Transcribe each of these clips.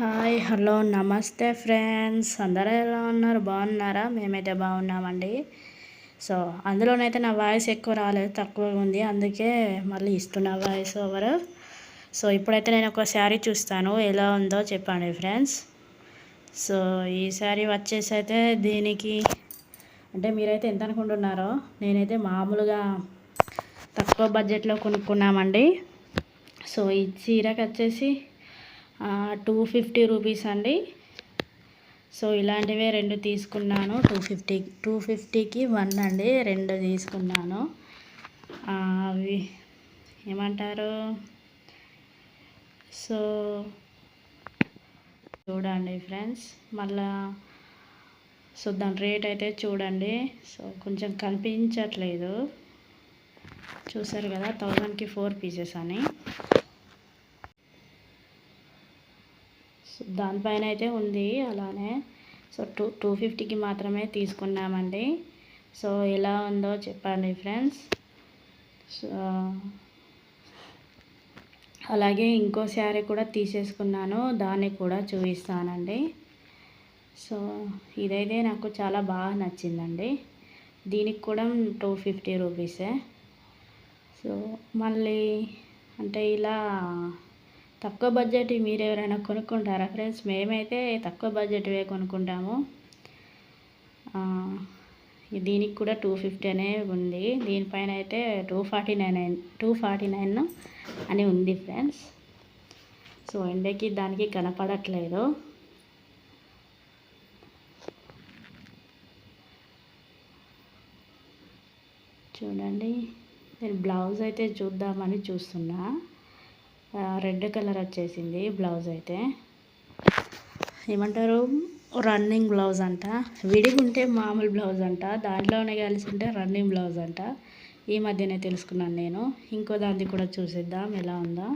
Hi hello నమస్తే friends. అందరూ ఎలా ఉన్నారు? బాగున్నారా? మేమైతే బాగున్నామండి. సో అందులోనైతే నా వాయిస్ ఎక్కువ రాలేదు తక్కువ ఉంది. అందుకే మళ్ళీ ఇస్తున్నా వాయిస్ ఓవర్. సో ఇప్పుడైతే నేను ఒక శారీ చూస్తాను. ఎలా ఉందో చెప్పండి ఫ్రెండ్స్. సో ఈ శారీ వచ్చేసి అయితే దీనికి అంటే మీరైతే ఎంత అనుకుంటున్నారో నేనైతే మామూలుగా తక్కువ బడ్జెట్లో కొనుక్కున్నామండి. సో ఈ చీరకు వచ్చేసి టూ ఫిఫ్టీ రూపీస్ అండి. సో ఇలాంటివే రెండు తీసుకున్నాను. టూ ఫిఫ్టీ టూ ఫిఫ్టీకి వన్ అండి. రెండు తీసుకున్నాను. అవి ఏమంటారు? సో చూడండి ఫ్రెండ్స్ మళ్ళా సో దాని రేట్ అయితే చూడండి. సో కొంచెం కనిపించట్లేదు. చూసారు కదా థౌజండ్కి ఫోర్ పీసెస్ అని. దానిపైన అయితే ఉంది అలానే. సో టూ టూ ఫిఫ్టీకి మాత్రమే తీసుకున్నామండి. సో ఎలా ఉందో చెప్పండి ఫ్రెండ్స్. సో అలాగే ఇంకో శారీ కూడా తీసేసుకున్నాను దాన్ని కూడా చూపిస్తానండి. సో ఇదైతే నాకు చాలా బాగా నచ్చిందండి. దీనికి కూడా టూ ఫిఫ్టీ రూపీసే. సో మళ్ళీ అంటే ఇలా తక్కువ బడ్జెట్ మీరు ఎవరైనా కొనుక్కుంటారా ఫ్రెండ్స్? మేమైతే తక్కువ బడ్జెట్వే కొనుక్కుంటాము. దీనికి కూడా టూ ఫిఫ్టీ అనే ఉంది. దీనిపైన అయితే two forty nine two forty nine అని ఉంది ఫ్రెండ్స్. సో ఎండకి దానికి కనపడట్లేదు. చూడండి. నేను బ్లౌజ్ అయితే చూద్దామని చూస్తున్నా. రెడ్ కలర్ వచ్చేసింది బ్లౌజ్ అయితే. ఏమంటారు? రన్నింగ్ బ్లౌజ్ అంట. విడిగుంటే మామూలు బ్లౌజ్ అంట. దాంట్లోనే కలిసి ఉంటే రన్నింగ్ బ్లౌజ్ అంట. ఈ మధ్యనే తెలుసుకున్నాను నేను. ఇంకో దాన్ని కూడా చూసిద్దాం. ఎలా ఉందో.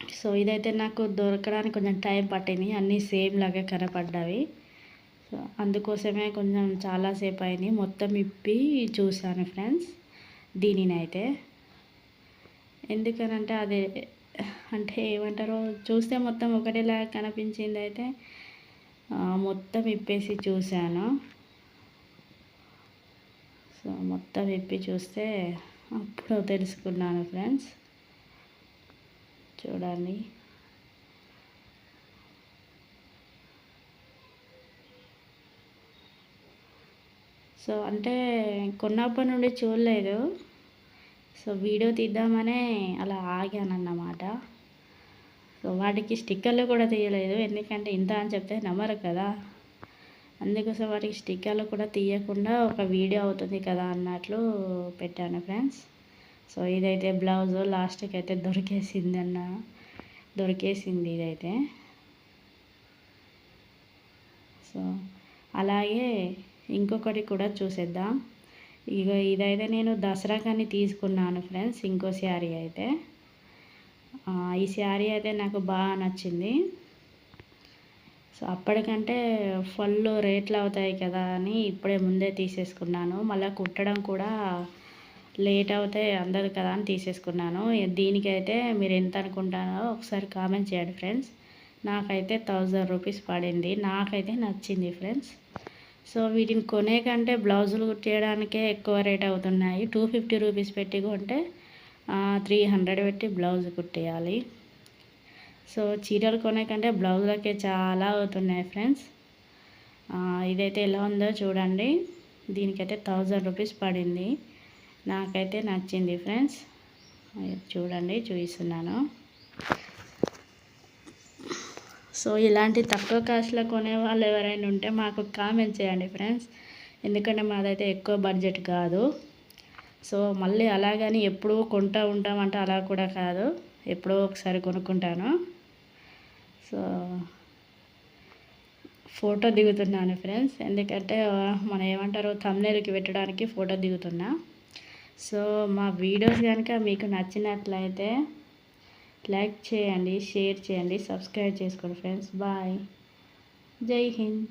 సో ఇదైతే నాకు దొరకడానికి కొంచెం టైం పట్టింది. అన్నీ సేమ్ లాగా కనపడ్డవి సో అందుకోసమే కొంచెం చాలాసేపు అయింది. మొత్తం ఇప్పి చూశాను ఫ్రెండ్స్. దీనినైతే. ఎందుకనంటే అది అంటే ఏమంటారో చూస్తే మొత్తం ఒకటేలా కనిపించింది అయితే మొత్తం ఇప్పేసి చూశాను. సో మొత్తం ఇప్పి చూస్తే అప్పుడు తెలుసుకున్నాను ఫ్రెండ్స్. చూడండి. సో అంటే కొన్నప్పటి నుండి చూడలేదు. సో వీడియో తీద్దామనే అలా ఆగానన్నమాట. సో వాటికి స్టిక్కర్లు కూడా తీయలేదు. ఎందుకంటే ఇంత అని చెప్తే నమ్మరు కదా. అందుకోసం వాటికి స్టిక్కర్లు కూడా తీయకుండా ఒక వీడియో అవుతుంది కదా అన్నట్లు పెట్టాను ఫ్రెండ్స్. సో ఇదైతే బ్లౌజ్ లాస్ట్కి అయితే దొరికేసింది అన్న దొరికేసింది ఇదైతే. సో అలాగే ఇంకొకటి కూడా చూసేద్దాం. ఇక ఇదైతే నేను దసరా కానీ తీసుకున్నాను ఫ్రెండ్స్ ఇంకో శారీ అయితే. ఈ శారీ అయితే నాకు బాగా నచ్చింది. సో అప్పటికంటే ఫుల్ రేట్లు అవుతాయి కదా అని ఇప్పుడే ముందే తీసేసుకున్నాను. మళ్ళీ కుట్టడం కూడా లేట్ అవుతాయి అందదు కదా అని తీసేసుకున్నాను. దీనికైతే మీరు ఎంత అనుకుంటారో ఒకసారి కామెంట్ చేయండి ఫ్రెండ్స్. నాకైతే థౌజండ్ రూపీస్ పడింది. నాకైతే నచ్చింది ఫ్రెండ్స్. సో వీటిని కొనే కంటే బ్లౌజులు కుట్టేయడానికే ఎక్కువ రేట్ అవుతున్నాయి. టూ ఫిఫ్టీ రూపీస్ పెట్టి కొంటే త్రీ హండ్రెడ్ పెట్టి బ్లౌజ్ కుట్టేయాలి. సో చీరలు కొనే కంటే బ్లౌజులకే చాలా అవుతున్నాయి ఫ్రెండ్స్. ఇదైతే ఎలా ఉందో చూడండి. దీనికైతే థౌజండ్ రూపీస్ పడింది. నాకైతే నచ్చింది ఫ్రెండ్స్. చూడండి చూపిస్తున్నాను. సో ఇలాంటి తక్కువ కాస్ట్లో కొనే వాళ్ళు ఎవరైనా ఉంటే మాకు కామెంట్ చేయండి ఫ్రెండ్స్. ఎందుకంటే మాదైతే ఎక్కువ బడ్జెట్ కాదు. సో మళ్ళీ అలాగని ఎప్పుడూ కొంటూ ఉంటామంటే అలా కూడా కాదు. ఎప్పుడో ఒకసారి కొనుక్కుంటాను. సో ఫోటో దిగుతున్నాను ఫ్రెండ్స్. ఎందుకంటే మనం ఏమంటారు తమ్నేలకి పెట్టడానికి ఫోటో దిగుతున్నా. సో మా వీడియోస్ కనుక మీకు నచ్చినట్లయితే లైక్ చేయండి షేర్ చేయండి సబ్స్క్రైబ్ చేసుకోండి ఫ్రెండ్స్. బాయ్. జై హింద్.